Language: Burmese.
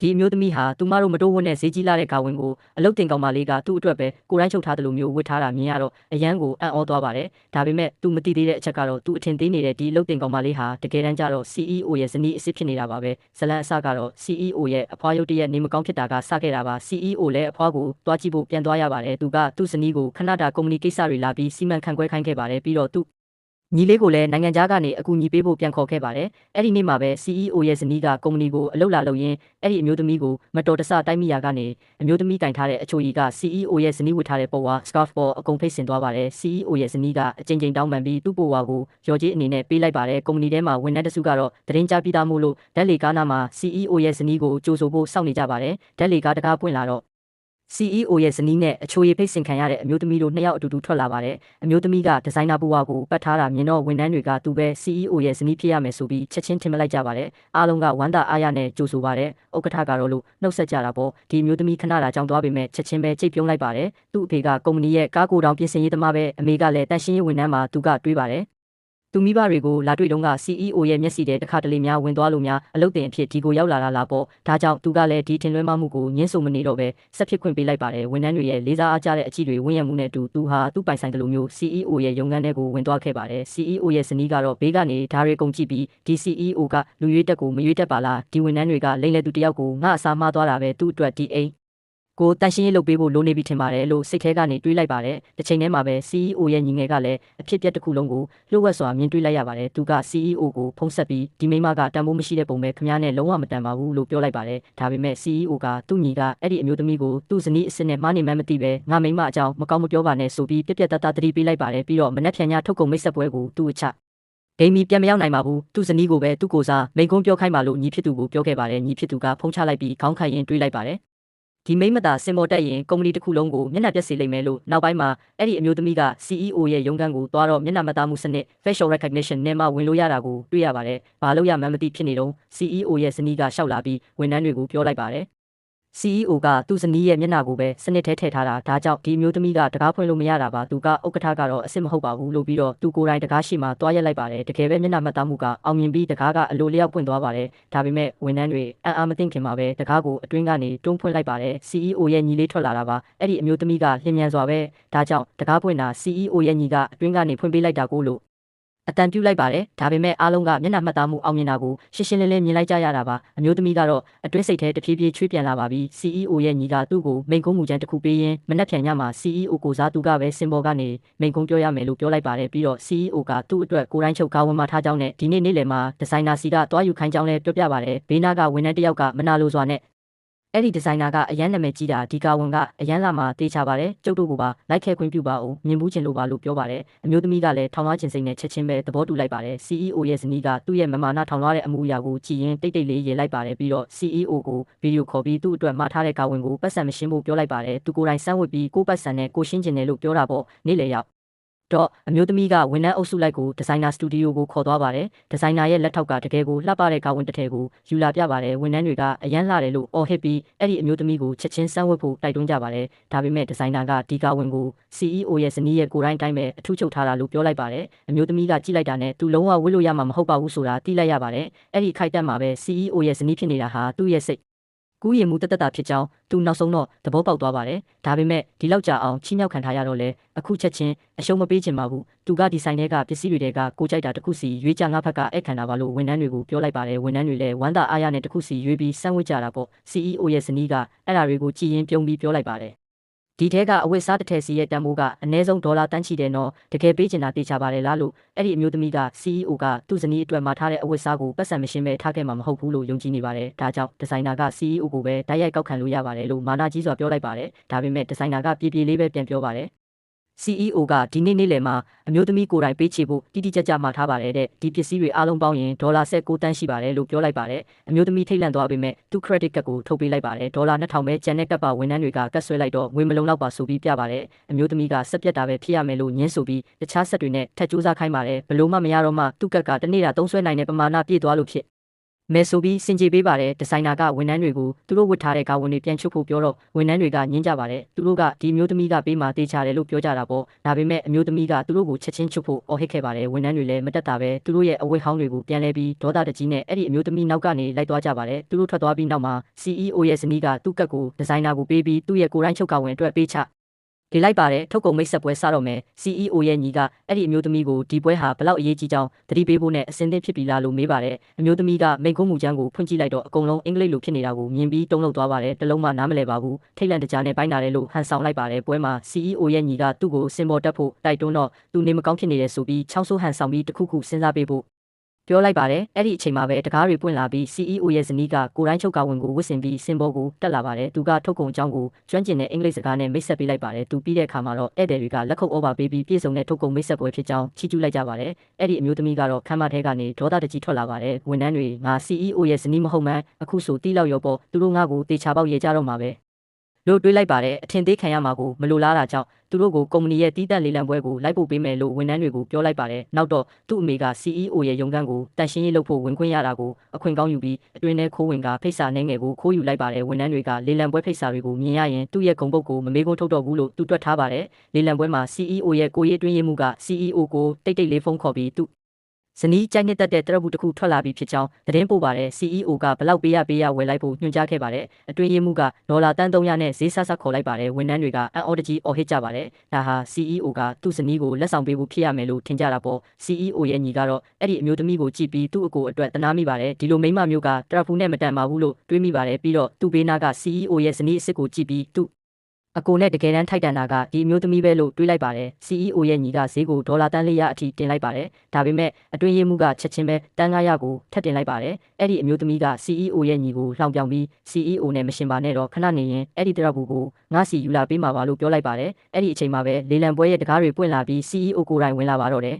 ဒီအမျိုးသမီးဟာသူမတို့မတိုးဝန်းတဲ့ဈေးကြီးလာတဲ့ကာဝင်ကိုအလုတ်တင်ကောင်မလေးကသူ့အတွက်ပဲကိုရိုင်းချုပ်ထားတယ်လို့မျိုးဝတ်ထားတာမြင်ရတော့အရန်ကိုအံ့ဩသွားပါတယ်ဒါပေမဲ့သူမသိသေးတဲ့အချက်ကတော့သူအထင်သေးနေတဲ့ဒီအလုတ်တင်ကောင်မလေးဟာတကယ်တမ်းကျတော့ CEO ရဲ့ဇနီးအစ်စ်ဖြစ်နေတာပါပဲဇလန်အစကတော့ CEO ရဲ့အဖွားရုပ်တရက်နေမကောင်းဖြစ်တာကစခဲ့တာပါ CEO လည်းအဖွားကိုတွားကြည့်ဖို့ပြန်သွားရပါတယ်သူကသူ့ဇနီးကိုခဏတာကုမ္ပဏီကိစ္စတွေလာပြီးစီမံခန့်ခွဲခိုင်းခဲ့ပါတယ်ပြီးတော့သူ ညီလေးကိုလည်းနိုင်ငံခြားကနေအကူအညီပေးဖို့ပြန်ခေါ်ခဲ့ပါတယ်။အဲ့ဒီနေ့မှာပဲ CEO ရဲ့ဇနီးကကုမ္ပဏီကိုအလုပ်လာလုပ်ရင်းအဲ့ဒီအမျိုးသမီးကိုမတော်တဆတိုက်မိရာကနေအမျိုးသမီးကင်ထားတဲ့အချိုကြီးက CEO ရဲ့ဇနီးဝတ်ထားတဲ့ပေါ်ဝါ scarf ပေါ်အကုန်ဖိတ်ဆင်သွားပါတယ်။ CEO ရဲ့ဇနီးကအကြိမ်ကြိမ်တောင်းပန်ပြီးသူ့ပေါ်ဝါကိုရော်ကြီးအနေနဲ့ပေးလိုက်ပါတယ်။ကုမ္ပဏီထဲမှာဝန်ထမ်းတစုကတော့သတင်းကြားပြီးသားမို့လို့ဓာတ်လေကားနာမှာ CEO ရဲ့ဇနီးကိုကြိုဆိုဖို့စောင့်နေကြပါတယ်။ဓာတ်လေကားတကားပွင့်လာတော့ CEO ရဲ့ဇနီးနဲ့အချိုရည်ဖိတ်ဆင်ခံရတဲ့အမျိုးသမီးတို့နှစ်ယောက်အတူတူထွက်လာပါတယ်။အမျိုးသမီးကဒီဇိုင်နာပူဝါကိုပတ်ထားတာမြင်တော့ဝန်ထမ်းတွေကသူပဲ CEO ရဲ့ဇနီးဖြစ်ရမယ်ဆိုပြီးချက်ချင်းထင်မလိုက်ကြပါတယ်။အားလုံးကဝမ်းသာအားရနဲ့ကြိုဆိုပါတယ်။ဥက္ကဋ္ဌကတော့လို့နှုတ်ဆက်ကြတာပေါ့။ဒီအမျိုးသမီးခဏတာကြောင်းသွားပေမဲ့ချက်ချင်းပဲကြိတ်ပြုံးလိုက်ပါတယ်။သူ့အဖေကကုမ္ပဏီရဲ့ကားကိုတောင်ပြင်ဆင်ရေးသမားပဲအမေကလည်းတန်ရှင်းရေးဝန်ထမ်းမှာသူကတွေးပါတယ်။ သူမိဘတွေကိုလာတွေ့တုန်းက CEO ရဲ့မျက်စိတဲ့တစ်ခါတလေများဝင်သွားလို့များအလုပ်တင်အဖြစ်ဒီကိုရောက်လာတာလားပေါ့ဒါကြောင့်သူကလည်းဒီထင်လွဲမှမှုကိုညှင်းဆိုမနေတော့ပဲဆက်ဖြစ်ခွင့်ပေးလိုက်ပါတယ်ဝန်ထမ်းတွေရဲ့လေးစားအားကြတဲ့အကြည့်တွေဝင့်ရမှုနဲ့တူသူဟာသူ့ပိုင်ဆိုင်တယ်လို့မျိုး CEO ရဲ့ရုံးခန်းထဲကိုဝင်သွားခဲ့ပါတယ် CEO ရဲ့ဇနီးကတော့ဘေးကနေဓာရီကုန်ကြည့်ပြီးဒီ CEO ကလူရွေးတက်ကိုမရွေးတက်ပါလားဒီဝန်ထမ်းတွေကလိမ့်လေသူတယောက်ကိုငါအစားမှားသွားတာပဲသူ့အတွက်ဒီအိမ် ကိုတန်ရှင်းရေးလုပ်ပေးဖို့လိုနေပြီထင်ပါတယ်လို့စိတ်ထဲကနေတွေးလိုက်ပါတယ်။တစ်ချိန်တည်းမှာပဲ CEO ရဲ့ညီငယ်ကလည်းအဖြစ်ပြက်တစ်ခုလုံးကိုလှုပ်ဝက်စွာမြင်တွေ့လိုက်ရပါတယ်။သူက CEO ကိုဖုံးဆက်ပြီးဒီမိမကတန်ဖိုးမရှိတဲ့ပုံပဲခမည်းနဲ့လုံးဝမတန်ပါဘူးလို့ပြောလိုက်ပါတယ်။ဒါပေမဲ့ CEO ကသူ့ညီကအဲ့ဒီအမျိုးသမီးကိုသူ့ဇနီးအစ်စ်နဲ့မှားနေမှန်းမသိပဲငါမိမအကြောင်းမကောင်းမပြောပါနဲ့ဆိုပြီးပြက်ပြက်တတ်တတ်သတိပေးလိုက်ပါတယ်ပြီးတော့မနှက်ဖြန်ညထုတ်ကုန်မိတ်ဆက်ပွဲကိုသူ့အချဒိမီပြန်မရောက်နိုင်ပါဘူးသူ့ဇနီးကိုပဲသူ့ကိုစားမိန်ကုန်းပြောခိုင်းပါလို့ညီဖြစ်သူကိုပြောခဲ့ပါတယ်ညီဖြစ်သူကဖုံးချလိုက်ပြီးခေါင်းခိုင်ရင်တွေးလိုက်ပါတယ် ဒီမိမတာစင်မော်တက်ရင်ကုမ္ပဏီတစ်ခုလုံးကိုမျက်နှာပြက်စေလိမ့်မယ်လို့နောက်ပိုင်းမှာအဲ့ဒီအမျိုးသမီးက CEO ရဲ့ရုံးခန်းကိုသွားတော့မျက်နှာမသားမှုစနစ် facial recognition နဲ့မှဝင်လို့ရတာကိုတွေ့ရပါတယ်။ဘာလို့ရမှန်းမသိဖြစ်နေတော့ CEO ရဲ့ဇနီးကရှောက်လာပြီးဝန်ထမ်းတွေကိုပြောလိုက်ပါတယ်။ CEO ကသူ့ဇနီးရဲ့မျက်နှာကိုပဲစနစ်ထဲထည့်ထားတာဒါကြောင့်ဒီအမျိုးသမီးကတကားဖွင့်လို့မရတာပါသူကဥက္ကဋ္ဌကတော့အစ်စ်မဟုတ်ပါဘူးလို့ပြီးတော့သူကိုယ်တိုင်တကားရှိမှတွားရက်လိုက်ပါတယ်တကယ်ပဲမျက်နှာမှတ်သားမှုကအောင်မြင်ပြီးတကားကအလိုလျောက်ပွင့်သွားပါတယ်ဒါပေမဲ့ဝန်ထမ်းတွေအံ့အားမသိခင်မှာပဲတကားကိုအတွင်းကနေတွန်းဖွင့်လိုက်ပါတယ် CEO ရဲ့ညီလေးထွက်လာတာပါအဲ့ဒီအမျိုးသမီးကလျင်မြန်စွာပဲဒါကြောင့်တကားပွင့်တာ CEO ရဲ့ညီကအတွင်းကနေဖွင့်ပေးလိုက်တာကိုလို့ အတန်ပြုတ်လိုက်ပါတယ်ဒါပေမဲ့အားလုံးကမျက်နှာမှတ်သားမှုအောင်မြင်တာကိုရှင်းရှင်းလင်းလင်းမြင်လိုက်ကြရတာပါအမျိုးသမီးကတော့အတွင်းစိတ်ထဲတဖြည်းဖြည်းချွေးပြန်လာပါပြီ CEO ရဲ့ညီကသူ့ကိုမိန်ကုန်းမူချမ်းတစ်ခုပေးရင်းမနှက်ဖြန်ညမှာ CEO ကိုစားသူကပဲစင်ဘော်ကနေမိန်ကုန်းပြောရမယ်လို့ပြောလိုက်ပါတယ်ပြီးတော့ CEO ကသူ့အတွက်ကိုတိုင်းချုပ်ကားဝင်မှာထားကြောင်းနဲ့ဒီနေ့နေ့လယ်မှာဒီဇိုင်နာစီကတွားယူခိုင်းကြောင်းလည်းပြောပြပါတယ်ဘေးနာကဝန်ထမ်းတစ်ယောက်ကမနာလိုစွာနဲ့ အဲ့ဒီဒီဇိုင်နာကအရန်နာမည်ကြီးတာဒီကာဝန်ကအရန်လာမှာတေးချပါတယ်ကျုပ်တို့ကပါလိုက်ခဲခွင့်ပြုပါဦးမြင်မှုချင်လို့ပါလို့ပြောပါတယ်အမျိုးသမီးကလည်းထောင်လွှားခြင်းစိတ်နဲ့ချက်ချင်းပဲသဘောတူလိုက်ပါတယ် CEO ရဲ့ဇနီးကသူ့ရဲ့မမာနာထောင်လွှားတဲ့အမှုအရာကိုကြည်ရင်တိတ်တိတ်လေးရေးလိုက်ပါတယ်ပြီးတော့ CEO ကိုဗီဒီယိုခေါ်ပြီးသူ့အတွက်မှာထားတဲ့ကာဝန်ကိုပတ်စံမရှင်းဖို့ပြောလိုက်ပါတယ်သူကိုယ်တိုင်စမ်းဝစ်ပြီးကိုပတ်စံနဲ့ကိုရှင်းကျင်တယ်လို့ပြောတာပေါ့နေ့လေရောက် တော့အမျိုးသမီးကဝန်ထမ်းအုပ်စုလိုက်ကိုဒီဇိုင်နာစတူဒီယိုကိုခေါ်သွားပါတယ်ဒီဇိုင်နာရဲ့လက်ထောက်ကတကယ်ကိုလှပတဲ့ကာဝန်တစ်ထည်ကိုယူလာပြပါတယ်ဝန်ထမ်းတွေကအရန်လာတယ်လို့အော်ဟစ်ပြီးအဲ့ဒီအမျိုးသမီးကိုချက်ချင်းစမ်းဝတ်ဖို့တိုက်တွန်းကြပါတယ်ဒါပေမဲ့ဒီဇိုင်နာကဒီကာဝန်ကို CEO ရဲ့ဇနီးရဲ့ကိုယ်တိုင်တိုင်းပဲအထူးချုပ်ထားတာလို့ပြောလိုက်ပါတယ်အမျိုးသမီးကကြည့်လိုက်တာနဲ့သူလုံးဝဝတ်လို့ရမှာမဟုတ်ပါဘူးဆိုတာသိလိုက်ရပါတယ်အဲ့ဒီခိုက်တက်မှာပဲ CEO ရဲ့ဇနီးဖြစ်နေတာဟာသူ့ရဲ့စိတ် ကူးရင်မှုတက်တက်တာဖြစ်ကြောင်းသူနောက်ဆုံးတော့သဘောပေါက်သွားပါတယ်ဒါပေမဲ့ဒီလောက်ကြာအောင်ချီးမြှောက်ခံထားရတော့လေအခုချက်ချင်းအရှုံးမပေးချင်ပါဘူးသူကဒီဆိုင်ထဲကပစ္စည်းတွေကကိုကြိုက်တာတစ်ခုစီရွေးကြငါဖက်ကအဲ့ခံတာပါလို့ဝန်ထမ်းတွေကိုပြောလိုက်ပါတယ်ဝန်ထမ်းတွေလည်းဝမ်းသာအားရနဲ့တစ်ခုစီရွေးပြီးစမ်းဝစ်ကြတာပေါ့ CEO ရဲ့ဇနီးကအဲ့ဒါတွေကိုကြည်ရင်ပြုံးပြီးပြောလိုက်ပါတယ် ဒီထဲကအဝတ်စားတစ်ထည်စီရဲ့တန်ဖိုးကအနည်းဆုံးဒေါ်လာတန်းချီတယ်နော်တကယ်ပေးချင်တာတေချာပါတယ်လားလို့အဲ့ဒီအမျိုးသမီးက CEO ကသူ့ဇနီးအတွက်မှာထားတဲ့အဝတ်စားကိုပတ်စံမရှင်းပဲထားခဲ့မှာမဟုတ်ဘူးလို့ယုံကြည်နေပါတယ်ဒါကြောင့်ဒီဇိုင်နာက CEO ကိုပဲတိုက်ရိုက်ကောက်ခံလို့ရပါတယ်လို့မာနာကြီးစွာပြောလိုက်ပါတယ်ဒါပေမဲ့ဒီဇိုင်နာကပြေပြေလေးပဲပြန်ပြောပါတယ် CEO ကဒီနေ့နေ့လယ်မှာအမျိုးသမီးကိုယ်တိုင်ပေးချေဖို့တိတိကျကျမှာထားပါတယ်တဲ့ဒီပစ္စည်းတွေအားလုံးပေါင်းရင်ဒေါ်လာ16တန်းရှိပါတယ်လို့ပြောလိုက်ပါတယ်အမျိုးသမီးထိတ်လန့်သွားပေမဲ့သူ credit card ကိုထုတ်ပေးလိုက်ပါတယ်ဒေါ်လာ2000ပဲကျန်တဲ့ကပ်ပါဝန်ထမ်းတွေကကတ်ဆွဲလိုက်တော့ငွေမလုံလောက်ပါဆိုပြီးပြပါတယ်အမျိုးသမီးကစက်ပြတ်တာပဲဖြစ်ရမယ်လို့ညင်းဆိုပြီးတခြားဆက်တွေနဲ့ထပ်ကြိုးစားခိုင်းပါတယ်ဘလို့မှမရတော့မှသူ့ကတ်ကတနေ့တာသုံးဆွဲနိုင်တဲ့ပမာဏပြည့်သွားလို့ဖြစ် မဲဆိုပြီးစင်ကြေပေးပါတယ်ဒီဇိုင်နာကဝန်ထမ်းတွေကိုသူတို့ဝတ်ထားတဲ့ကာဝန်တွေပြန်ချုပ်ဖို့ပြောတော့ဝန်ထမ်းတွေကညှင်းကြပါတယ်သူတို့ကဒီအမျိုးသမီးကပေးမှတေးချတယ်လို့ပြောကြတာပေါ့ဒါပေမဲ့အမျိုးသမီးကသူတို့ကိုချက်ချင်းချုပ်ဖို့အော်ဟစ်ခဲ့ပါတယ်ဝန်ထမ်းတွေလည်းမတက်တာပဲသူတို့ရဲ့အဝတ်ဟောင်းတွေကိုပြန်လဲပြီးဒေါသတကြီးနဲ့အဲ့ဒီအမျိုးသမီးနောက်ကနေလိုက်သွားကြပါတယ်သူတို့ထွက်သွားပြီးနောက်မှာ CEO ရဲ့ဇနီးကသူ့ကတ်ကိုဒီဇိုင်နာကိုပေးပြီးသူ့ရဲ့ကိုယ်တိုင်းချုပ်ကာဝန်အတွက်ပေးချ လေလိုက်ပါတယ်ထုတ်ကုန်မိတ်ဆက်ပွဲစတော့မယ် CEO ရဲ့ညီကအဲ့ဒီအမျိုးသမီးကိုဒီပွဲဟာဘလောက်အရေးကြီးကြောင်းသတိပေးဖို့နဲ့အစင်းသင့်ဖြစ်ပြီလားလို့မေးပါတယ်အမျိုးသမီးကမိန်ကုန်းမူချမ်းကိုဖွင့်ကြည့်လိုက်တော့အကုန်လုံးအင်္ဂလိပ်လိုဖြစ်နေတာကိုမြင်ပြီးတုံ့လောက်သွားပါတယ်တလုံးမှနားမလည်ပါဘူးထိတ်လန့်တကြားနဲ့ပိုင်းတာတယ်လို့ဟန်ဆောင်လိုက်ပါတယ်ပွဲမှာ CEO ရဲ့ညီကသူ့ကိုစင်ပေါ်တက်ဖို့တိုက်တွန်းတော့သူနေမကောင်းဖြစ်နေတယ်ဆိုပြီးချောင်းဆိုးဟန်ဆောင်ပြီးတခုခုစဉ်းစားပေးဖို့ ပြောလိုက်ပါတယ်အဲ့ဒီအချိန်မှာပဲတကားတွေပွင့်လာပြီး CEO ရဲ့ဇနီးကကိုယ်တိုင်းချုပ်ကဝင်ကိုဝစ်စင်ပြီးစင်ဘောကိုတက်လာပါတယ်သူကထုတ်ကုန်အကြောင်းကိုကျွမ်းကျင်တဲ့အင်္ဂလိပ်စကားနဲ့မိတ်ဆက်ပေးလိုက်ပါတယ်သူပြီးတဲ့အခါမှာတော့ဧည့်သည်တွေကလက်ခုပ်ဩဘာပေးပြီးပြေဆုံးတဲ့ထုတ်ကုန်မိတ်ဆက်ပွဲဖြစ်ကြောင်းချီးကျူးလိုက်ကြပါတယ်အဲ့ဒီအမျိုးသမီးကတော့ခမ်းမထဲကနေဒေါသတကြီးထွက်လာပါတယ်ဝန်ထမ်းတွေငါ CEO ရဲ့ဇနီးမဟုတ်မှန်းအခုဆိုတီးလောက်ရောပေါ့သူတို့ငါ့ကိုတေချာပေါက်ရေကြတော့မှာပဲ လို့တွေးလိုက်ပါတယ်အထင်သေးခံရမှာကိုမလိုလားတာကြောင့်သူတို့ကိုကုမ္ပဏီရဲ့တီးတက်လေးလံပွဲကိုလိုက်ဖို့ပေးမယ်လို့ဝန်ထမ်းတွေကိုပြောလိုက်ပါတယ်နောက်တော့သူ့အမေက CEO ရဲ့ရုံးခန်းကိုတန်ရှင်းရေးလုပ်ဖို့ဝင်ခွင့်ရတာကိုအခွင့်ကောင်းယူပြီးအတွင်းထဲခိုးဝင်ကဖိတ်စာနှဲငယ်ကိုခိုးယူလိုက်ပါတယ်ဝန်ထမ်းတွေကလေးလံပွဲဖိတ်စာတွေကိုမြင်ရရင်သူ့ရဲ့ဂုံပုတ်ကိုမမေးခွန်းထုတ်တော့ဘူးလို့သူတွက်ထားပါတယ်လေးလံပွဲမှာ CEO ရဲ့ကိုရေးအတွင်းရေးမှုက CEO ကိုတိတ်တိတ်လေးဖုန်းခေါ်ပြီးသူ့ ဇနီးကြိုက်နှစ်သက်တဲ့တရဘူးတစ်ခုထွက်လာပြီးဖြစ်ကြောင်းသတင်းပို့ပါတယ် CEO ကဘလောက်ပေးရပေးရဝယ်လိုက်ဖို့ညွှန်ကြားခဲ့ပါတယ်အတွင်းရေးမှုကဒေါ်လာတန်း300နဲ့ဈေးဆဆခေါ်လိုက်ပါတယ်ဝန်ထမ်းတွေကအန်အော်တကြီးအော်ဟစ်ကြပါတယ်ဒါဟာ CEO ကသူ့ဇနီးကိုလက်ဆောင်ပေးဖို့ဖြစ်ရမယ်လို့ထင်ကြတာပေါ့ CEO ရဲ့ညီကတော့အဲ့ဒီအမျိုးသမီးကိုကြည့်ပြီးသူ့အကိုအတွက်တနာမိပါတယ်ဒီလိုမိန်းမမျိုးကတရဖူနဲ့မတန်ပါဘူးလို့တွေးမိပါတယ်ပြီးတော့သူ့ဘေးနားက CEO ရဲ့ဇနီးအစ်စ်ကိုကြည့်ပြီးသူ့ အကိုနဲ့တကယ်တမ်းထိုက်တန်တာကဒီအမျိုးသမီးပဲလို့တွေးလိုက်ပါတယ် CEO ရဲ့ညီကဈေးကိုဒေါ်လာတန်း400အထိတင်လိုက်ပါတယ်ဒါပေမဲ့အတွင်းရေးမှုကချက်ချင်းပဲတန်း900ကိုထပ်တင်လိုက်ပါတယ်အဲ့ဒီအမျိုးသမီးက CEO ရဲ့ညီကိုလှောင်ပြောင်ပြီး CEO နဲ့မရှင်ပါနဲ့တော့ခဏနေရင်အဲ့ဒီတရက်ဘူးကိုငါစီယူလာပေးမှာပါလို့ပြောလိုက်ပါတယ်အဲ့ဒီအချိန်မှာပဲလေလံပွဲရဲ့တကားတွေပွင့်လာပြီး CEO ကိုယ်တိုင်ဝင်လာပါတော့တယ်